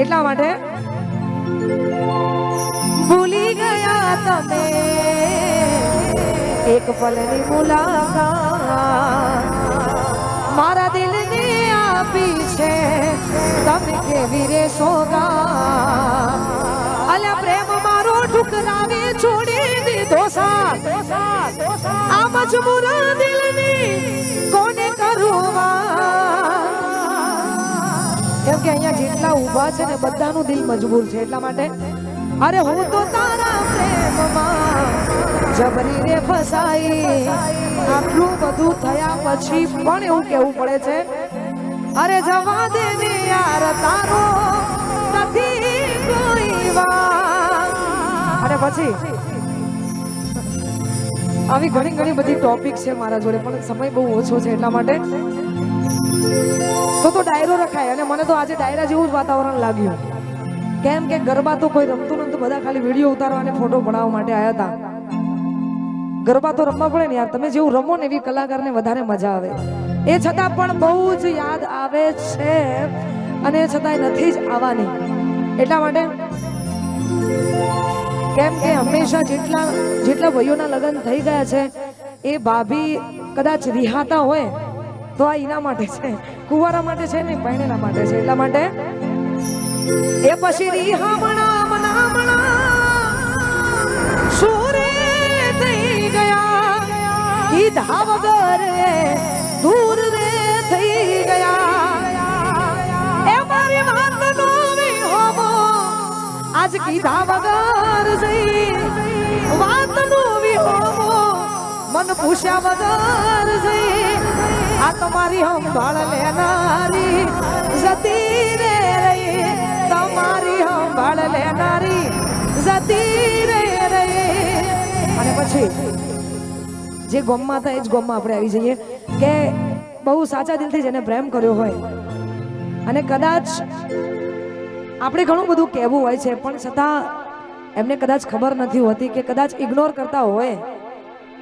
એટલા માટે? ભૂલી ગયા તમે. એક પલની મુલાકાત મારા દિલને આપી છે. તમે કેવી રે સોગા અલ્યા પ્રેમ મારો ઠુકરાવે છોડી દીધો સાથ. આ મજબૂર દિલની કે અહીંયા જેટલા ઊભા છે ને બધાનું દિલ મજબૂર છે. એટલા માટે અરે હું તો તારા પ્રેમમાં જબરી ફસાઈ. આટલું બધું થયા પછી પણ એવું કેવું પડે છે, અરે જવા દે ને યાર, તારો નથી કોઈ વાત. અને પછી? આવી ઘણી ઘણી બધી ટોપિક છે મારા જોડે, પણ સમય બહુ ઓછો છે એટલા માટે તો તો ડાયરો રખાય અને મને તો આજે ડાયરા જેવું જ વાતાવરણ લાગ્યું. કેમ કે ગરબા તો કોઈ રમતું નતું બધા ખાલી વીડિયો ઉતારવા અને ફોટો પડાવવા માટે આવ્યા હતા. ગરબા તો રમવા પડે ને યાર, તમે જેવું રમો ને એવી કલાકારને વધારે મજા આવે. એ છતાં પણ બહુ જ યાદ આવે છે અને એ છતાંય નથી જ આવવાની. એટલા માટે કેમ કે હંમેશા જેટલા જેટલા ભાઈઓના લગ્ન થઈ ગયા છે, એ ભાભી કદાચ રિહાતા હોય તો આ એના માટે છે. કુંવારા માટે છે ને પરણેલા માટે છે. એટલા માટે એ પછી રિહામણા મનામણા સુરે થઈ ગયા. કીધા વગર દૂર રે થઈ ગયા. એ મારી વાત નો વિહોમો આજ કીધા વગર જઈ. વાત નો વિહોમો મન પૂછ્યા વગર જઈ. આ તમારી સંભાળ લેનારી, જતી રે તમારી સંભાળ લેનારી, જતી રે રે. અને પછી જે ગોમમાં થાય જ ગોમમાં આપણે આવી જઈએ, કે બહુ સાચા દિલથી જેને પ્રેમ કર્યો હોય. અને કદાચ આપણે ઘણું બધું કહેવું હોય છે, પણ છતાં એમને કદાચ ખબર નથી હોતી કે કદાચ ઇગ્નોર કરતા હોય.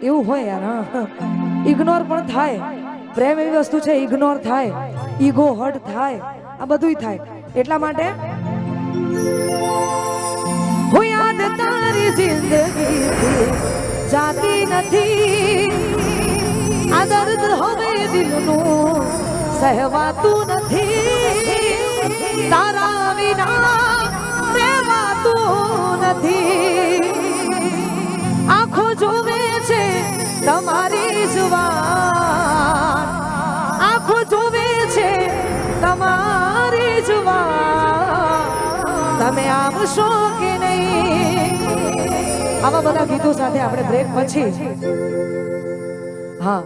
એવું હોય યાર, હા ઇગ્નોર પણ થાય. પ્રેમ એવી વસ્તુ છે ઇગ્નોર થાય ઈગો હર્ટ થાય, આ બધુંય થાય. એટલા માટે હું યાદ જાતી નથી. આ દર્દ હવે દિલનું સહેવાતું નથી. તારા વિના રહેવાતું નથી. આંખો જોવે છે તમારી જુવાન જુવાન તમે આવશો કે નહીં? આવા બધા ગીતો સાથે આપણે બ્રેક પછી. હા.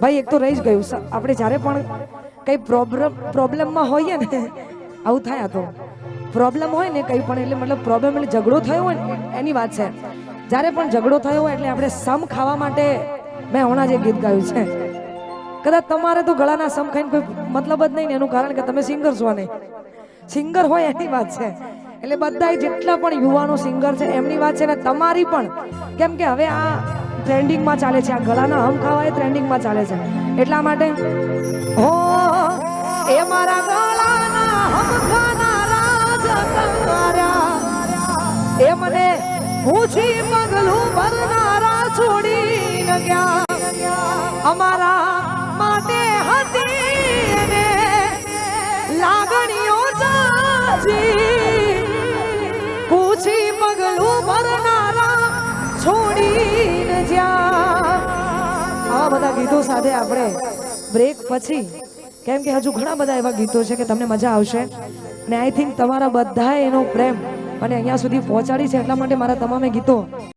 ભાઈ, એક તો રહી જ ગયું. આપણે જ્યારે પણ કઈ પ્રોબ્લેમ પ્રોબ્લેમમાં હોઈએ ને, આવું થાય તો. પ્રોબ્લેમ હોય ને કંઈ પણ એટલે મતલબ પ્રોબ્લેમ એટલે ઝઘડો થયો હોય ને, એની વાત છે. જ્યારે પણ ઝઘડો થયો હોય એટલે આપણે સમ ખાવા માટે મેં હમણાં જ ગીત ગાયું છે. કદાચ તમારે તો ગળાના સમ ખાઈને કોઈ મતલબ જ નહીં એનું કારણ કે તમે સિંગર છો નહીં સિંગર હોય એની વાત છે. એટલે બધા જેટલા પણ યુવાનો સિંગર છે એમની વાત છે ને તમારી પણ. કેમ કે હવે આ ટ્રેન્ડિંગમાં ચાલે છે, આ ગળાના હમ ખાવા એ ટ્રેન્ડિંગમાં ચાલે છે. એટલા માટે હો, એ મારા ગળાના હમ ખાનારા જતાર્યા એ મને પૂછી પગલું ભરનારા છોડી ગયા. અમારા હતી જ્યાં. આવા બધા ગીતો સાથે આપણે બ્રેક પછી, કેમ કે હજુ ઘણા બધા એવા ગીતો છે કે તમને મજા આવશે. ને આઈ થિંક તમારા બધા એનો પ્રેમ અને અહીંયા સુધી પહોંચાડી છે, એટલા માટે મારા તમામે ગીતો